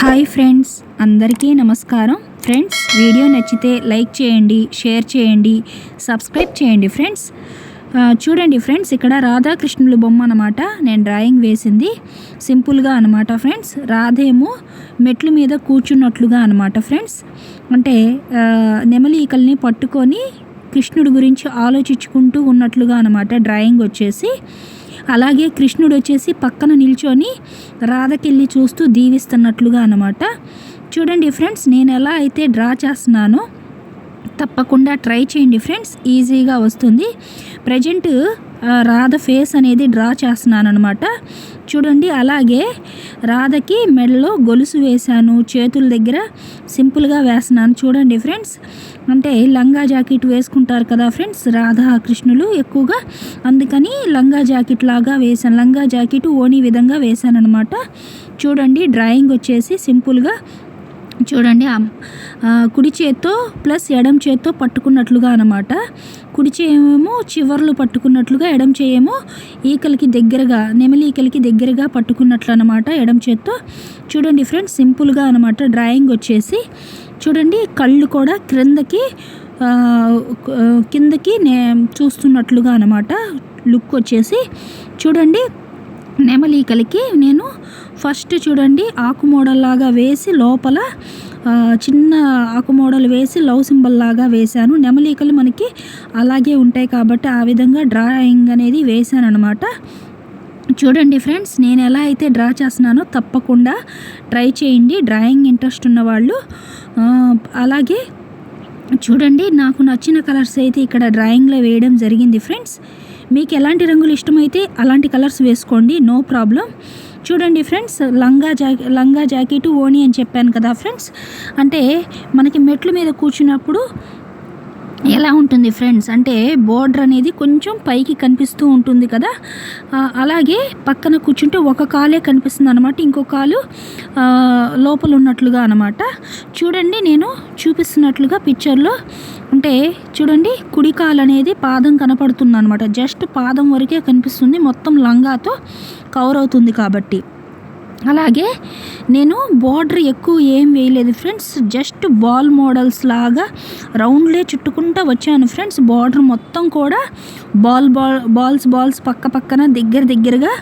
Hi friends అందరికీ నమస్కారం. Friends video నచ్చితే లైక్ చేయండి షేర్ చేయండి సబ్స్క్రైబ్ చేయండి ఫ్రెండ్స్. చూడండి ఫ్రెండ్స్ ఇక్కడ రాధాకృష్ణుల బొమ్మ అనమాట నేను డ్రాయింగ్ వేసింది. సింపుల్గా అనమాట ఫ్రెండ్స్. రాధేమో మెట్ల మీద కూర్చున్నట్లుగా అనమాట ఫ్రెండ్స్. అంటే నెమలీకల్ని నెమలి పట్టుకొని కృష్ణుడి గురించి ఆలోచించుకుంటూ ఉన్నట్లుగా అనమాట డ్రాయింగ్ వచ్చేసి. అలాగే కృష్ణుడు వచ్చేసి పక్కన నిల్చొని రాధకెళ్ళి చూస్తూ దీవిస్తున్నట్లుగా అనమాట చూడండి ఫ్రెండ్స్ నేను ఎలా అయితే డ్రా చేస్తున్నానో తప్పకుండా ట్రై చేయండి ఫ్రెండ్స్ ఈజీగా వస్తుంది. ప్రజెంట్ రాధ ఫేస్ అనేది డ్రా చేస్తున్నాను అనమాట చూడండి అలాగే రాధకి మెడలో గొలుసు వేశాను చేతుల దగ్గర సింపుల్గా వేస్తున్నాను. చూడండి ఫ్రెండ్స్ అంటే లంగా జాకెట్ వేసుకుంటారు కదా ఫ్రెండ్స్ రాధా కృష్ణులు ఎక్కువగా. అందుకని లంగా జాకెట్ లాగా వేశాను. లంగా జాకెట్ ఓని విధంగా వేశాను అనమాట చూడండి డ్రాయింగ్ వచ్చేసి సింపుల్గా చూడండి కుడి చేత్తో ప్లస్ ఎడం చేత్తో పట్టుకున్నట్లుగా అనమాట కుడి చేయమేమో చివర్లు పట్టుకున్నట్లుగా ఎడం చేయేమో ఈకలకి దగ్గరగా నెమలి ఈకలకి దగ్గరగా పట్టుకున్నట్లు అనమాట ఎడం చేత్తో. చూడండి ఫ్రెండ్స్ సింపుల్గా అనమాట డ్రాయింగ్ వచ్చేసి. చూడండి కళ్ళు కూడా క్రిందకి కిందకి నే చూస్తున్నట్లుగా అనమాట లుక్ వచ్చేసి చూడండి నెమలీకలకి నేను ఫస్ట్ చూడండి ఆకు మోడల్ లాగా వేసి లోపల చిన్న ఆకు మోడల్ వేసి లవ్ సింబల్ లాగా వేశాను. నెమలీకలు మనకి అలాగే ఉంటాయి కాబట్టి ఆ విధంగా డ్రాయింగ్ అనేది వేశాను అనమాట చూడండి ఫ్రెండ్స్ నేను ఎలా అయితే డ్రా చేస్తున్నానో తప్పకుండా ట్రై చేయండి. డ్రాయింగ్ ఇంట్రెస్ట్ ఉన్నవాళ్ళు అలాగే చూడండి నాకు నచ్చిన కలర్స్ అయితే ఇక్కడ డ్రాయింగ్లో వేయడం జరిగింది ఫ్రెండ్స్. మీకు ఎలాంటి రంగులు ఇష్టమైతే అలాంటి కలర్స్ వేసుకోండి నో ప్రాబ్లం. చూడండి ఫ్రెండ్స్ లంగా జా లంగా జాకెట్ ఓణి అని చెప్పాను కదా ఫ్రెండ్స్. అంటే మనకి మెట్ల మీద కూర్చున్నప్పుడు ఎలా ఉంటుంది ఫ్రెండ్స్ అంటే బోర్డర్ అనేది కొంచెం పైకి కనిపిస్తూ ఉంటుంది కదా? అలాగే పక్కన కూర్చుంటే ఒక కాలే కనిపిస్తుంది అనమాట ఇంకో కాలు లోపల ఉన్నట్లుగా అనమాట చూడండి నేను చూపిస్తున్నట్లుగా పిక్చర్లో అంటే చూడండి కుడి కాలు అనేది పాదం కనపడుతుంది అనమాట జస్ట్ పాదం వరకే కనిపిస్తుంది. మొత్తం లంగాతో కవర్ అవుతుంది కాబట్టి. అలాగే నేను బార్డర్ ఎక్కువ ఏం వేయలేదు ఫ్రెండ్స్ జస్ట్ బాల్ మోడల్స్ లాగా రౌండ్లే చుట్టుకుంటూ వచ్చాను ఫ్రెండ్స్. బార్డర్ మొత్తం కూడా బాల్ బాల్ బాల్స్ బాల్స్ పక్క పక్కన దగ్గర దగ్గరగా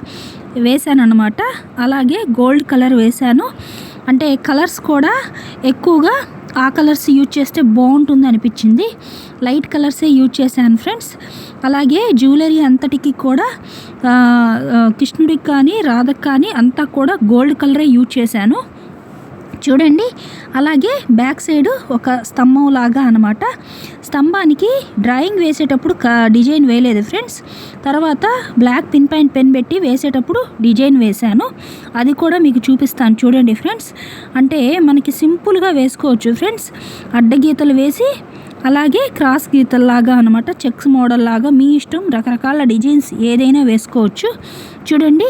వేశాను అనమాట అలాగే గోల్డ్ కలర్ వేశాను. అంటే కలర్స్ కూడా ఎక్కువగా ఆ కలర్స్ యూజ్ చేస్తే బాగుంటుంది అనిపించింది. లైట్ కలర్సే యూజ్ చేశాను ఫ్రెండ్స్. అలాగే జ్యువెలరీ అంతటికి కూడా కృష్ణుడికి కానీ రాధకు కానీ అంతా కూడా గోల్డ్ కలరే యూజ్ చేశాను. చూడండి. అలాగే బ్యాక్ సైడ్ ఒక స్తంభం లాగా అనమాట స్తంభానికి డ్రాయింగ్ వేసేటప్పుడు క- డిజైన్ వేయలేదు ఫ్రెండ్స్. తర్వాత బ్లాక్ పిన్ పాయింట్ పెన్ పెట్టి వేసేటప్పుడు డిజైన్ వేశాను. అది కూడా మీకు చూపిస్తాను చూడండి ఫ్రెండ్స్. అంటే మనకి సింపుల్గా వేసుకోవచ్చు ఫ్రెండ్స్. అడ్డగీతలు వేసి అలాగే క్రాస్ గీతల్లాగా అనమాట చెక్స్ మోడల్ లాగా మీ ఇష్టం రకరకాల డిజైన్స్ ఏదైనా వేసుకోవచ్చు. చూడండి.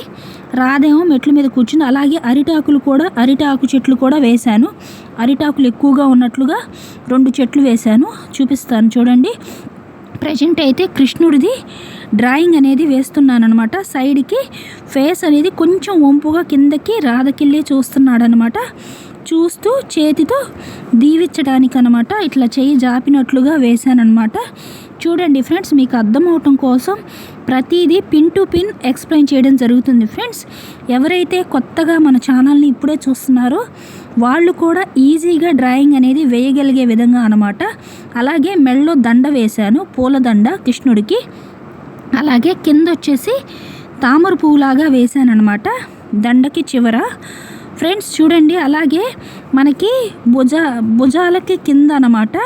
రాదేమో మెట్ల మీద కూర్చుని అలాగే అరిటాకులు కూడా అరిటాకు చెట్లు కూడా వేశాను. అరిటాకులు ఎక్కువగా ఉన్నట్లుగా రెండు చెట్లు వేశాను. చూపిస్తాను చూడండి. ప్రజెంట్ అయితే కృష్ణుడిది డ్రాయింగ్ అనేది వేస్తున్నాను అనమాట సైడ్కి ఫేస్ అనేది కొంచెం వంపుగా కిందకి రాధకిళ్ళి చూస్తున్నాడనమాట చూస్తూ చేతితో దీవించడానికి అనమాట ఇట్లా చేయి జాపినట్లుగా వేశానమాట చూడండి ఫ్రెండ్స్ మీకు అర్థమవటం కోసం ప్రతిదీ పిన్ టు పిన్ ఎక్స్ప్లెయిన్ చేయడం జరుగుతుంది ఫ్రెండ్స్. ఎవరైతే కొత్తగా మన ఛానల్ని ఇప్పుడే చూస్తున్నారో వాళ్ళు కూడా ఈజీగా డ్రాయింగ్ అనేది వేయగలిగే విధంగా అనమాట అలాగే మెళ్ళలో దండ వేశాను పూలదండ కృష్ణుడికి. అలాగే కింద వచ్చేసి తామర పువ్వులాగా వేశానమాట దండకి చివర. ఫ్రెండ్స్ చూడండి అలాగే మనకి భుజ భుజాలకి కింద అనమాట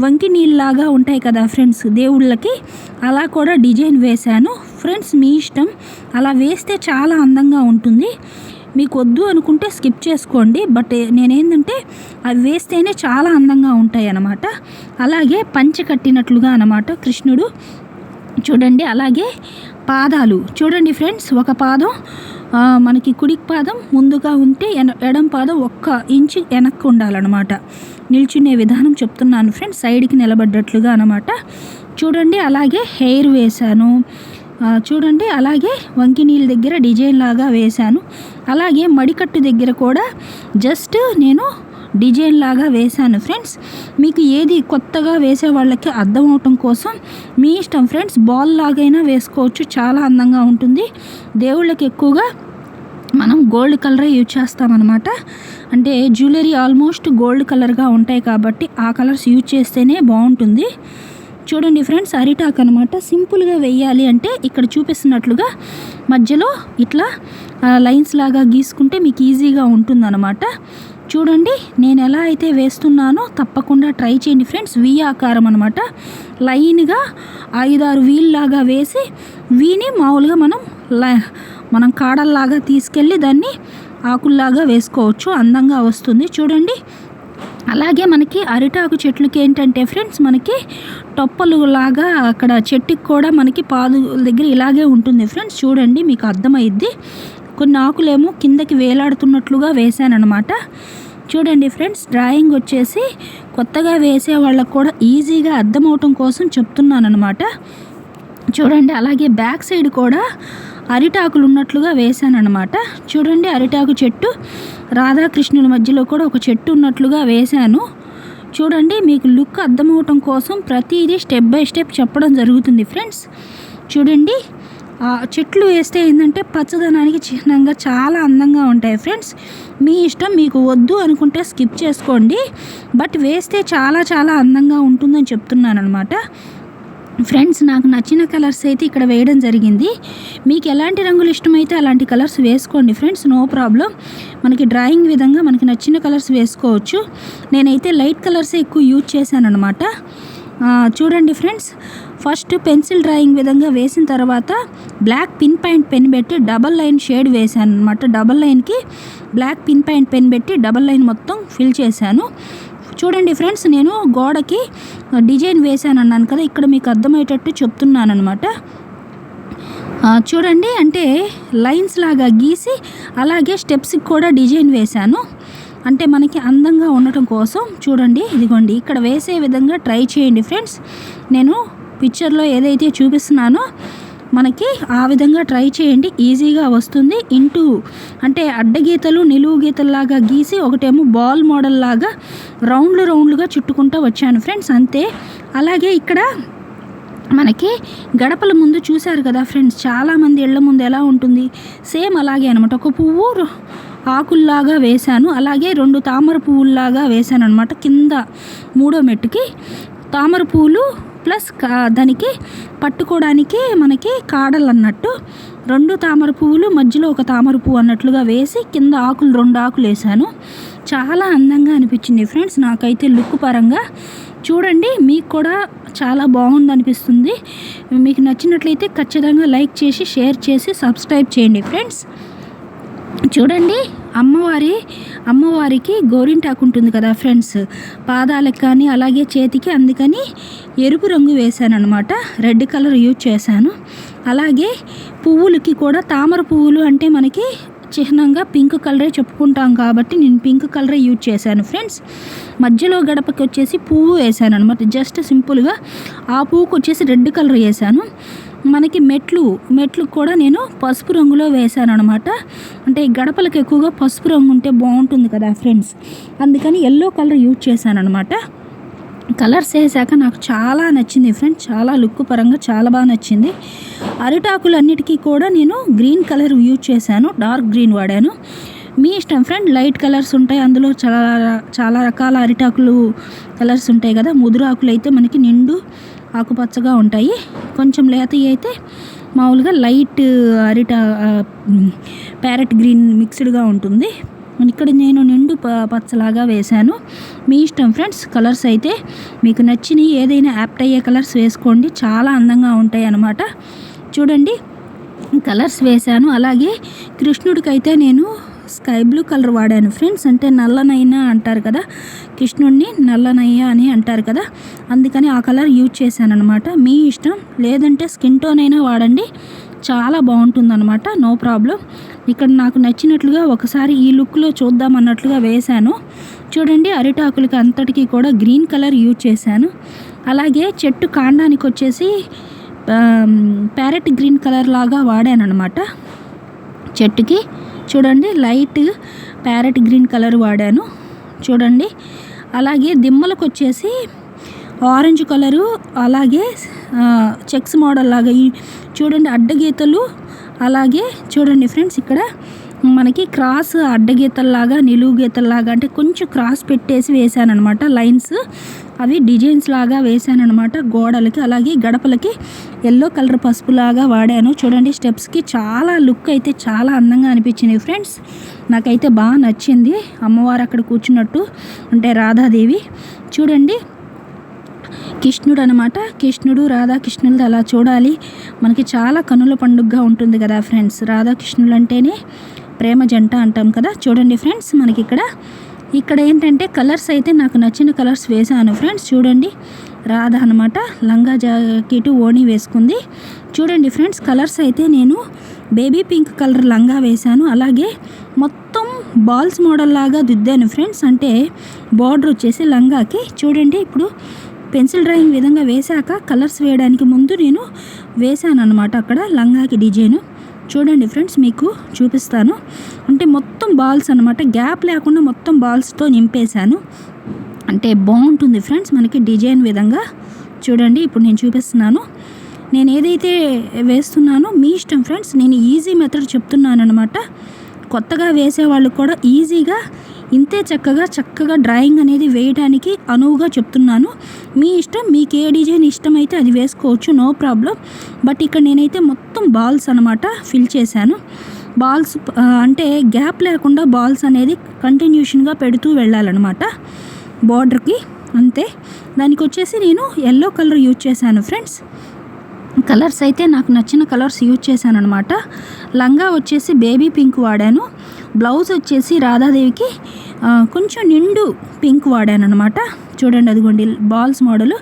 వంకి నీళ్ళలాగా ఉంటాయి కదా ఫ్రెండ్స్ దేవుళ్ళకి అలా కూడా డిజైన్ వేశాను. ఫ్రెండ్స్ మీ ఇష్టం. అలా వేస్తే చాలా అందంగా ఉంటుంది. మీకు వద్దు అనుకుంటే స్కిప్ చేసుకోండి. బట్ నేనేంటంటే అవి వేస్తేనే చాలా అందంగా ఉంటాయి అన్నమాట. అలాగే పంచ కట్టినట్లుగా అన్నమాట కృష్ణుడు. చూడండి అలాగే పాదాలు. చూడండి ఫ్రెండ్స్ ఒక పాదం మనకి కుడి పాదం ముందుగా ఉంటే ఎన ఎడం పాదం ఒక్క ఇంచు వెనక్కి ఉండాలన్నమాట. నిల్చునే విధానం చెప్తున్నాను ఫ్రెండ్స్ సైడ్కి నిలబడ్డట్లుగా అనమాట చూడండి అలాగే హెయిర్ వేశాను. చూడండి అలాగే వంకి నీళ్ళ దగ్గర డిజైన్ లాగా వేశాను. అలాగే మడికట్టు దగ్గర కూడా జస్ట్ నేను డిజైన్ లాగా వేశాను ఫ్రెండ్స్. మీకు ఏది కొత్తగా వేసే వాళ్ళకి అర్థం అవటం కోసం మీ ఇష్టం ఫ్రెండ్స్ బాల్ లాగైనా వేసుకోవచ్చు. చాలా అందంగా ఉంటుంది. దేవుళ్ళకి ఎక్కువగా మనం గోల్డ్ కలరే యూజ్ చేస్తామన్నమాట. అంటే జ్యువెలరీ ఆల్మోస్ట్ గోల్డ్ కలర్గా ఉంటాయి కాబట్టి ఆ కలర్స్ యూజ్ చేస్తేనే బాగుంటుంది. చూడండి ఫ్రెండ్స్ అరిటాక్ అనమాట సింపుల్గా వేయాలి అంటే ఇక్కడ చూపిస్తున్నట్లుగా మధ్యలో ఇట్లా లైన్స్ లాగా గీసుకుంటే మీకు ఈజీగా ఉంటుందన్నమాట. చూడండి నేను ఎలా అయితే వేస్తున్నానో తప్పకుండా ట్రై చేయండి ఫ్రెండ్స్. వి ఆకారం అనమాట లైన్గా ఐదారు వీల్లాగా వేసి వీని మామూలుగా మనం మనం కాడల్లాగా తీసుకెళ్ళి దాన్ని ఆకుల్లాగా వేసుకోవచ్చు. అందంగా వస్తుంది. చూడండి. అలాగే మనకి అరిటాకు చెట్లకి ఏంటంటే ఫ్రెండ్స్ మనకి టొప్పలు లాగా అక్కడ చెట్టుకి కూడా మనకి పాదు దగ్గర ఇలాగే ఉంటుంది ఫ్రెండ్స్. చూడండి మీకు అర్థమైద్ది. కొన్ని ఆకులేమో కిందకి వేలాడుతున్నట్లుగా వేశానన్నమాట. చూడండి ఫ్రెండ్స్ డ్రాయింగ్ వచ్చేసి కొత్తగా వేసే వాళ్ళకు కూడా ఈజీగా అర్థమవటం కోసం చెప్తున్నాను అనమాట చూడండి అలాగే బ్యాక్ సైడ్ కూడా అరిటాకులు ఉన్నట్లుగా వేశాను అనమాట చూడండి అరిటాకు చెట్టు రాధాకృష్ణుల మధ్యలో కూడా ఒక చెట్టు ఉన్నట్లుగా వేశాను. చూడండి మీకు లుక్ అర్థమవటం కోసం ప్రతిదీ స్టెప్ బై స్టెప్ చెప్పడం జరుగుతుంది ఫ్రెండ్స్. చూడండి చెట్లు వేస్తే ఏంటంటే పచ్చదనానికి చిహ్నంగా చాలా అందంగా ఉంటాయి ఫ్రెండ్స్. మీ ఇష్టం మీకు వద్దు అనుకుంటే స్కిప్ చేసుకోండి. బట్ వేస్తే చాలా చాలా అందంగా ఉంటుందని చెప్తున్నాను అనమాట ఫ్రెండ్స్ నాకు నచ్చిన కలర్స్ అయితే ఇక్కడ వేయడం జరిగింది. మీకు ఎలాంటి రంగులు ఇష్టమైతే అలాంటి కలర్స్ వేసుకోండి ఫ్రెండ్స్ నో ప్రాబ్లం. మనకి డ్రాయింగ్ విధంగా మనకి నచ్చిన కలర్స్ వేసుకోవచ్చు. నేనైతే లైట్ కలర్సే ఎక్కువ యూజ్ చేశాను అనమాట చూడండి ఫ్రెండ్స్ ఫస్ట్ పెన్సిల్ డ్రాయింగ్ విధంగా వేసిన తర్వాత బ్లాక్ పిన్ పాయింట్ పెన్ పెట్టి డబల్ లైన్ షేడ్ వేశాను అనమాట డబల్ లైన్కి బ్లాక్ పిన్ పాయింట్ పెన్ పెట్టి డబల్ లైన్ మొత్తం ఫిల్ చేశాను. చూడండి ఫ్రెండ్స్ నేను గోడకి డిజైన్ వేశాను అన్నాను కదా ఇక్కడ మీకు అర్థమయ్యేటట్టు చెప్తున్నాను అనమాట చూడండి అంటే లైన్స్ లాగా గీసి అలాగే స్టెప్స్కి కూడా డిజైన్ వేశాను. అంటే మనకి అందంగా ఉండటం కోసం చూడండి ఇదిగోండి ఇక్కడ వేసే విధంగా ట్రై చేయండి ఫ్రెండ్స్. నేను పిక్చర్లో ఏదైతే చూపిస్తున్నానో మనకి ఆ విధంగా ట్రై చేయండి. ఈజీగా వస్తుంది. ఇంటూ అంటే అడ్డగీతలు నిలువు గీతల్లాగా గీసి ఒకటేమో బాల్ మోడల్ లాగా రౌండ్లు రౌండ్లుగా చుట్టుకుంటూ వచ్చాను ఫ్రెండ్స్. అంతే. అలాగే ఇక్కడ మనకి గడపల ముందు చూశారు కదా ఫ్రెండ్స్ చాలామంది ఇళ్ళ ముందు ఎలా ఉంటుంది? సేమ్ అలాగే అనమాట ఒక పువ్వు ఆకుల్లాగా వేశాను. అలాగే రెండు తామర పువ్వుల్లాగా వేశాను అనమాట కింద మూడో మెట్టుకి తామర పువ్వులు ప్లస్ దానికి పట్టుకోవడానికి మనకి కాడలు అన్నట్టు రెండు తామర పువ్వులు మధ్యలో ఒక తామర పువ్వు అన్నట్లుగా వేసి కింద ఆకులు రెండు ఆకులు వేసాను చాలా అందంగా అనిపించింది ఫ్రెండ్స్. నాకైతే లుక్ పరంగా చూడండి మీకు కూడా చాలా బాగుంది అనిపిస్తుంది మీకు నచ్చినట్లయితే ఖచ్చితంగా లైక్ చేసి షేర్ చేసి సబ్స్క్రైబ్ చేయండి ఫ్రెండ్స్. చూడండి అమ్మవారి అమ్మవారికి గోరింటాకు ఉంటుంది కదా ఫ్రెండ్స్. పాదాలకు కానీ అలాగే చేతికి అందుకని ఎరుపు రంగు వేశాను అనమాట రెడ్ కలర్ యూజ్ చేశాను. అలాగే పువ్వులకి కూడా తామర పువ్వులు అంటే మనకి చిహ్నంగా పింక్ కలరే చెప్పుకుంటాం కాబట్టి నేను పింక్ కలరే యూజ్ చేశాను ఫ్రెండ్స్. మధ్యలో గడపకి వచ్చేసి పువ్వు వేసాను అనమాట జస్ట్ సింపుల్గా ఆ పువ్వుకి వచ్చేసి రెడ్ కలర్ వేసాను మనకి మెట్లు మెట్లు కూడా నేను పసుపు రంగులో వేసాను అనమాట అంటే గడపలకు ఎక్కువగా పసుపు రంగు ఉంటే బాగుంటుంది కదా ఫ్రెండ్స్. అందుకని ఎల్లో కలర్ యూజ్ చేశాను అనమాట కలర్స్ వేసాక నాకు చాలా నచ్చింది ఫ్రెండ్స్ చాలా లుక్ పరంగా చాలా బాగా నచ్చింది. అరిటాకులన్నిటికీ కూడా నేను గ్రీన్ కలర్ యూజ్ చేశాను. డార్క్ గ్రీన్ వాడాను. మీ ఇష్టం ఫ్రెండ్? లైట్ కలర్స్ ఉంటాయి. అందులో చాలా చాలా రకాల అరిటాకులు కలర్స్ ఉంటాయి కదా? ముదురు ఆకులు అయితే మనకి నిండు ఆకుపచ్చగా ఉంటాయి. కొంచెం లేతవి అయితే మామూలుగా లైట్ అరిటా ప్యారెట్ గ్రీన్ మిక్స్డ్గా ఉంటుంది. ఇక్కడ నేను నిండు పచ్చలాగా వేశాను. మీ ఇష్టం ఫ్రెండ్స్? కలర్స్ అయితే మీకు నచ్చినవి ఏదైనా యాప్ట్ అయ్యే కలర్స్ వేసుకోండి. చాలా అందంగా ఉంటాయి అన్నమాట. చూడండి. కలర్స్ వేశాను. అలాగే కృష్ణుడికైతే నేను స్కై బ్లూ కలర్ వాడాను ఫ్రెండ్స్. అంటే నల్లనైనా అంటారు కదా కృష్ణుడిని నల్లనయ్య అని అంటారు కదా అందుకని ఆ కలర్ యూజ్ చేశాను అనమాట మీ ఇష్టం లేదంటే స్కిన్ టోన్ అయినా వాడండి చాలా బాగుంటుందన్నమాట నో ప్రాబ్లం. ఇక్కడ నాకు నచ్చినట్లుగా ఒకసారి ఈ లుక్లో చూద్దాం అన్నట్లుగా వేశాను. చూడండి అరిటాకులకి అంతటికీ కూడా గ్రీన్ కలర్ యూజ్ చేశాను. అలాగే చెట్టు కాండానికి వచ్చేసి ప్యారెట్ గ్రీన్ కలర్ లాగా వాడాను అనమాట చెట్టుకి. చూడండి లైట్ ప్యారెట్ గ్రీన్ కలర్ వాడాను. చూడండి అలాగే దిమ్మలకు వచ్చేసి ఆరెంజ్ కలరు అలాగే చెక్స్ మోడల్ లాగా ఈ చూడండి అడ్డగీతలు అలాగే చూడండి ఫ్రెండ్స్ ఇక్కడ మనకి క్రాస్ అడ్డగీతల్లాగా నిలువు గీతల్లాగా అంటే కొంచెం క్రాస్ పెట్టేసి వేసానమాట లైన్స్. అవి డిజైన్స్ లాగా వేసానమాట గోడలకి అలాగే గడపలకి ఎల్లో కలర్ పసుపు లాగా వాడాను. చూడండి స్టెప్స్కి చాలా లుక్ అయితే చాలా అందంగా అనిపించింది ఫ్రెండ్స్ నాకైతే బాగా నచ్చింది. అమ్మవారు అక్కడ కూర్చున్నట్టు అంటే రాధాదేవి. చూడండి కృష్ణుడు అనమాట కృష్ణుడు రాధాకృష్ణులది అలా చూడాలి. మనకి చాలా కనుల పండుగగా ఉంటుంది కదా ఫ్రెండ్స్ రాధాకృష్ణులు అంటేనే ప్రేమ జంట అంటాం కదా. చూడండి ఫ్రెండ్స్ మనకి ఇక్కడ ఇక్కడ ఏంటంటే కలర్స్ అయితే నాకు నచ్చిన కలర్స్ వేసాను ఫ్రెండ్స్. చూడండి. రాధ అనమాట లంగా జాకెట్ ఓణి వేసుకుంది. చూడండి ఫ్రెండ్స్ కలర్స్ అయితే నేను బేబీ పింక్ కలర్ లంగా వేశాను. అలాగే మొత్తం బాల్స్ మోడల్ లాగా దిద్దాను ఫ్రెండ్స్. అంటే బార్డర్ వచ్చేసి లంగాకి. చూడండి ఇప్పుడు పెన్సిల్ డ్రాయింగ్ విధంగా వేశాక కలర్స్ వేయడానికి ముందు నేను వేశాను అనమాట అక్కడ లంగాకి డిజైను. చూడండి ఫ్రెండ్స్ మీకు చూపిస్తాను. అంటే మొత్తం బాల్స్ అనమాట గ్యాప్ లేకుండా మొత్తం బాల్స్తో నింపేశాను. అంటే బాగుంటుంది ఫ్రెండ్స్ మనకి డిజైన్ విధంగా. చూడండి ఇప్పుడు నేను చూపిస్తున్నాను. నేను ఏదైతే వేస్తున్నానో మీ ఇష్టం ఫ్రెండ్స్ నేను ఈజీ మెథడ్ చెప్తున్నాను అనమాట కొత్తగా వేసేవాళ్ళు కూడా ఈజీగా ఇంతే చక్కగా చక్కగా డ్రాయింగ్ అనేది వేయడానికి అనువుగా చెప్తున్నాను. మీ ఇష్టం మీకు ఏ డిజైన్ ఇష్టమైతే అది వేసుకోవచ్చు నో ప్రాబ్లం. బట్ ఇక్కడ నేనైతే మొత్తం బాల్స్ అనమాట ఫిల్ చేశాను. బాల్స్ అంటే గ్యాప్ లేకుండా బాల్స్ అనేది కంటిన్యూషన్గా పెడుతూ వెళ్ళాలన్నమాట. బార్డర్కి అంతే. దానికి వచ్చేసి నేను ఎల్లో కలర్ యూజ్ చేశాను ఫ్రెండ్స్. కలర్స్ అయితే నాకు నచ్చిన కలర్స్ యూజ్ చేశాను అనమాట లంగా వచ్చేసి బేబీ పింక్ వాడాను. బ్లౌజ్ వచ్చేసి రాధాదేవికి కొంచెం నిండు పింక్ వాడాను అనమాట చూడండి అదిగోండి బాల్స్ మోడల్.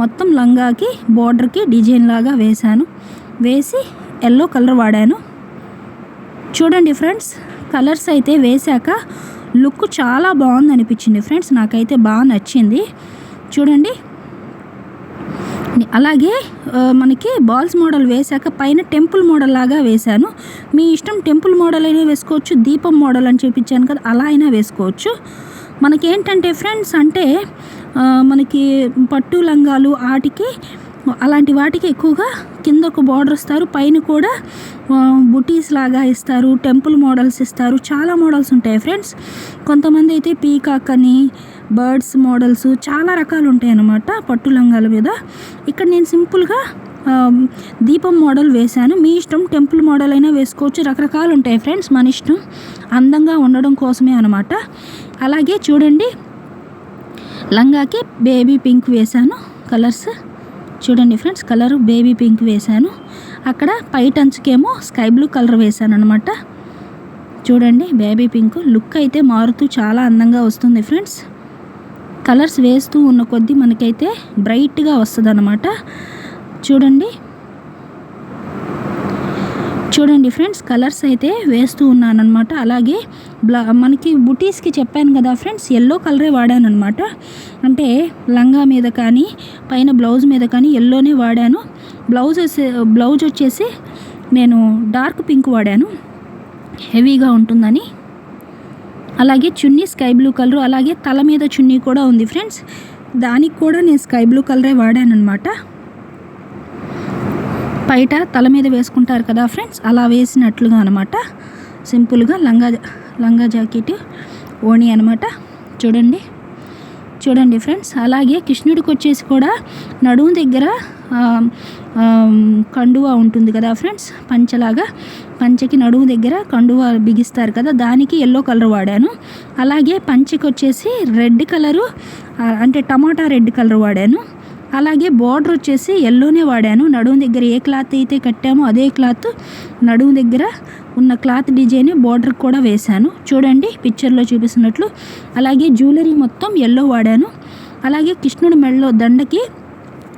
మొత్తం లంగాకి బార్డర్కి డిజైన్ లాగా వేశాను. వేసి ఎల్లో కలర్ వాడాను. చూడండి ఫ్రెండ్స్ కలర్స్ అయితే వేశాక లుక్ చాలా బాగుంది అనిపించింది ఫ్రెండ్స్. నాకైతే బాగా నచ్చింది. చూడండి అలాగే మనకి బాల్స్ మోడల్ వేశాక పైన టెంపుల్ మోడల్ లాగా వేశాను. మీ ఇష్టం టెంపుల్ మోడల్ అయినా వేసుకోవచ్చు దీపం మోడల్ అని చూపించాను కదా అలా అయినా వేసుకోవచ్చు. మనకి ఏంటంటే ఫ్రెండ్స్ అంటే మనకి పట్టు లంగాలు వాటికి అలాంటి వాటికి ఎక్కువగా కింద ఒక బార్డర్ ఇస్తారు. పైన కూడా బుటీస్ లాగా ఇస్తారు టెంపుల్ మోడల్స్ ఇస్తారు. చాలా మోడల్స్ ఉంటాయి ఫ్రెండ్స్. కొంతమంది అయితే పీకాక్ అని బర్డ్స్ మోడల్స్ చాలా రకాలు ఉంటాయి అన్నమాట పట్టు లంగాల మీద. ఇక్కడ నేను సింపుల్గా దీపం మోడల్ వేశాను. మీ ఇష్టం టెంపుల్ మోడల్ అయినా వేసుకోవచ్చు. రకరకాలు ఉంటాయి ఫ్రెండ్స్ మన ఇష్టం. అందంగా ఉండడం కోసమే అనమాట అలాగే చూడండి లంగాకి బేబీ పింక్ వేశాను. కలర్స్ చూడండి ఫ్రెండ్స్ కలర్ బేబీ పింక్ వేశాను. అక్కడ పైట అంచుకేమో స్కై బ్లూ కలర్ వేశాను అనమాట చూడండి బేబీ పింక్ లుక్ అయితే మారుతూ చాలా అందంగా వస్తుంది ఫ్రెండ్స్. కలర్స్ వేస్తూ ఉన్న కొద్దీ మనకైతే బ్రైట్గా వస్తుంది అనమాట చూడండి. చూడండి ఫ్రెండ్స్ కలర్స్ అయితే వేస్తూ ఉన్నాను అనమాట అలాగే బ్లా మనకి బుటీస్కి చెప్పాను కదా ఫ్రెండ్స్ ఎల్లో కలరే వాడాను అనమాట అంటే లంగా మీద కానీ పైన బ్లౌజ్ మీద కానీ ఎల్లోనే వాడాను. బ్లౌజ్ బ్లౌజ్ వచ్చేసి నేను డార్క్ పింక్ వాడాను. హెవీగా ఉంటుందని. అలాగే చున్నీ స్కై బ్లూ కలర్ అలాగే తల మీద చున్నీ కూడా ఉంది ఫ్రెండ్స్. దానికి కూడా నేను స్కై బ్లూ కలరే వాడాను అనమాట బయట తల మీద వేసుకుంటారు కదా ఫ్రెండ్స్ అలా వేసినట్లుగా అనమాట సింపుల్గా లంగా లంగా జాకెట్ ఓణి అనమాట చూడండి చూడండి ఫ్రెండ్స్. అలాగే కృష్ణుడికి వచ్చేసి కూడా నడుము దగ్గర కండువా ఉంటుంది కదా ఫ్రెండ్స్? పంచలాగా. పంచకి నడుము దగ్గర కండువా బిగిస్తారు కదా దానికి ఎల్లో కలర్ వాడాను. అలాగే పంచకి వచ్చేసి రెడ్ కలరు అంటే టమాటా రెడ్ కలర్ వాడాను. అలాగే బార్డర్ వచ్చేసి ఎల్లోనే వాడాను. నడుము దగ్గర ఏ క్లాత్ అయితే కట్టామో అదే క్లాత్ నడుము దగ్గర ఉన్న క్లాత్ డిజైన్ బార్డర్ కూడా వేశాను. చూడండి పిక్చర్లో చూపిస్తున్నట్లు. అలాగే జ్యువెలరీ మొత్తం ఎల్లో వాడాను. అలాగే కృష్ణుడి మెడలో దండకి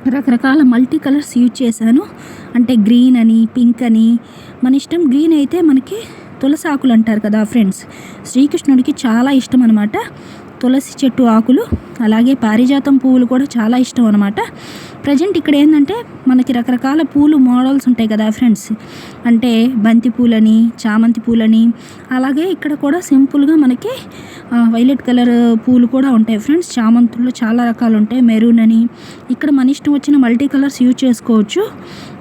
రకరకాల మల్టీ కలర్స్ యూజ్ చేశాను. అంటే గ్రీన్ అని పింక్ అని. మన ఇష్టం గ్రీన్ అయితే మనకి తులసాకులు అంటారు కదా ఫ్రెండ్స్ శ్రీకృష్ణుడికి చాలా ఇష్టం అనమాట తులసి చెట్టు ఆకులు అలాగే పారిజాతం పువ్వులు కూడా చాలా ఇష్టం అనమాట ప్రజెంట్ ఇక్కడ ఏంటంటే మనకి రకరకాల పూలు మోడల్స్ ఉంటాయి కదా ఫ్రెండ్స్. అంటే బంతి పూలని చామంతి పూలని అలాగే ఇక్కడ కూడా సింపుల్గా మనకి వైలెట్ కలర్ పూలు కూడా ఉంటాయి ఫ్రెండ్స్. చామంతుల్లో చాలా రకాలు ఉంటాయి. మెరూన్ అని. ఇక్కడ మన ఇష్టం వచ్చిన మల్టీ కలర్స్ యూజ్ చేసుకోవచ్చు.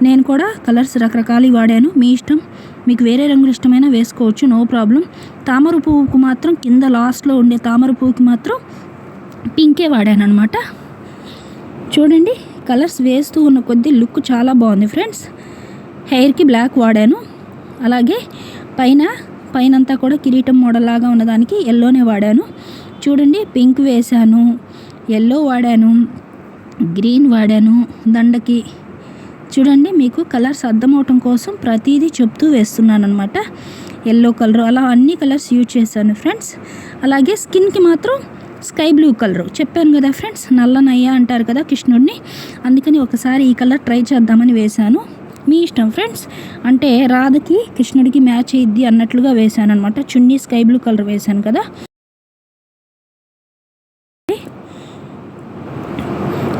నేను కూడా కలర్స్ రకరకాలు వాడాను. మీ ఇష్టం? మీకు వేరే రంగులు ఇష్టమైన వేసుకోవచ్చు నో ప్రాబ్లం తామర పువ్వుకు మాత్రం కింద లాస్ట్లో ఉండే తామర పువ్వుకి మాత్రం పింకే వాడాను అనమాట చూడండి కలర్స్ వేస్తూ ఉన్న కొద్దీ లుక్ చాలా బాగుంది ఫ్రెండ్స్ హెయిర్కి బ్లాక్ వాడాను. అలాగే పైన పైనంతా కూడా కిరీటం మోడల్ లాగా ఉన్నదానికి ఎల్లోనే వాడాను. చూడండి పింక్ వేశాను ఎల్లో వాడాను గ్రీన్ వాడాను దండకి చూడండి మీకు కలర్స్ అర్థమవటం కోసం ప్రతిదీ చెప్తూ వేస్తున్నాను అనమాట ఎల్లో కలర్ అలా అన్ని కలర్స్ యూజ్ చేశాను ఫ్రెండ్స్. అలాగే స్కిన్కి మాత్రం స్కై బ్లూ కలర్. చెప్పాను కదా ఫ్రెండ్స్ నల్ల నయ్య అంటారు కదా కృష్ణుడిని. అందుకని ఒకసారి ఈ కలర్ ట్రై చేద్దామని వేశాను. మీ ఇష్టం ఫ్రెండ్స్. అంటే రాధకి కృష్ణుడికి మ్యాచ్ అయ్యిద్ది అన్నట్లుగా వేశాను అనమాట చున్నీ స్కై బ్లూ కలర్ వేశాను కదా.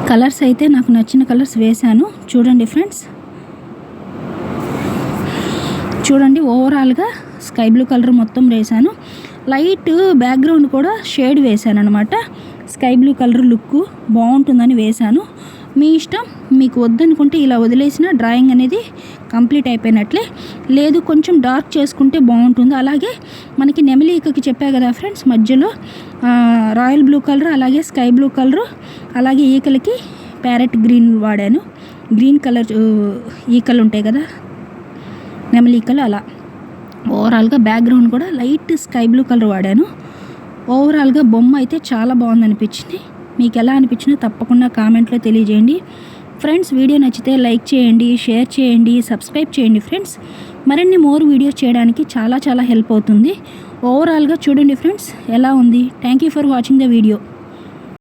కలర్స్ అయితే నాకు నచ్చిన కలర్స్ వేశాను. చూడండి ఫ్రెండ్స్. చూడండి ఓవరాల్గా స్కై బ్లూ కలర్ మొత్తం వేశాను. లైట్ బ్యాక్గ్రౌండ్ కూడా షేడ్ వేశాను అనమాట స్కై బ్లూ కలర్ లుక్ బాగుంటుందని వేశాను. మీ ఇష్టం మీకు వద్దనుకుంటే ఇలా వదిలేసిన డ్రాయింగ్ అనేది కంప్లీట్ అయిపోయినట్లే. లేదు కొంచెం డార్క్ చేసుకుంటే బాగుంటుంది. అలాగే మనకి నెమలి చెప్పా కదా ఫ్రెండ్స్ మధ్యలో రాయల్ బ్లూ కలర్ అలాగే స్కై బ్లూ కలరు అలాగే ఈకలకి ప్యారెట్ గ్రీన్ వాడాను. గ్రీన్ కలర్ ఈకలు ఉంటాయి కదా నెమలి ఈకలు అలా. ఓవరాల్గా బ్యాక్గ్రౌండ్ కూడా లైట్ స్కై బ్లూ కలర్ వాడాను. ఓవరాల్గా బొమ్మ అయితే చాలా బాగుంది అనిపించింది మీకు ఎలా అనిపించిందో తప్పకుండా కామెంట్లో తెలియజేయండి. ఫ్రెండ్స్ వీడియో నచ్చితే లైక్ చేయండి షేర్ చేయండి సబ్స్క్రైబ్ చేయండి ఫ్రెండ్స్ మరిన్ని మోర్ వీడియోస్ చేయడానికి చాలా చాలా హెల్ప్ అవుతుంది. ఓవరాల్గా చూడండి ఫ్రెండ్స్ ఎలా ఉంది? Thank you for watching the video